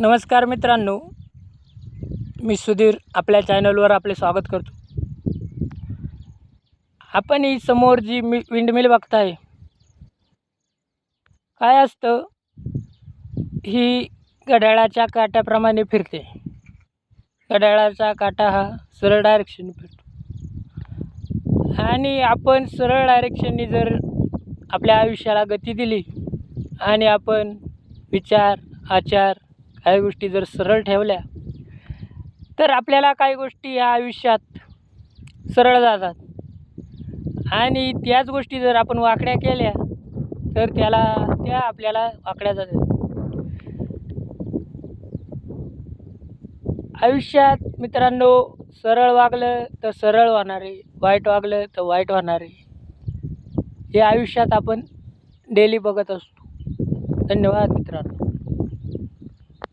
नमस्कार मित्रांनो. मी सुधीर आपल्या चॅनलवर आपले स्वागत करतो. आपण ही समोर जी मी विंडमिल बघताय काय असतं? ही घड्याळाच्या काट्याप्रमाणे फिरते. घड्याळाचा काटा हा सरळ डायरेक्शन फिरतो. आणि आपण सरळ डायरेक्शननी जर आपल्या आयुष्याला गती दिली आणि आपण विचार आचार ह्या गोष्टी जर सरळ ठेवल्या तर आपल्याला काही गोष्टी ह्या आयुष्यात सरळ जातात. आणि त्याच गोष्टी जर आपण वाकड्या केल्या तर त्याला त्या आपल्याला वाकड्या जातात. आयुष्यात मित्रांनो सरळ वागलं तर सरळ वाहणारे वाईट वागलं तर वाईट वाहणारे हे आयुष्यात आपण डेली बघत असतो. धन्यवाद मित्रांनो.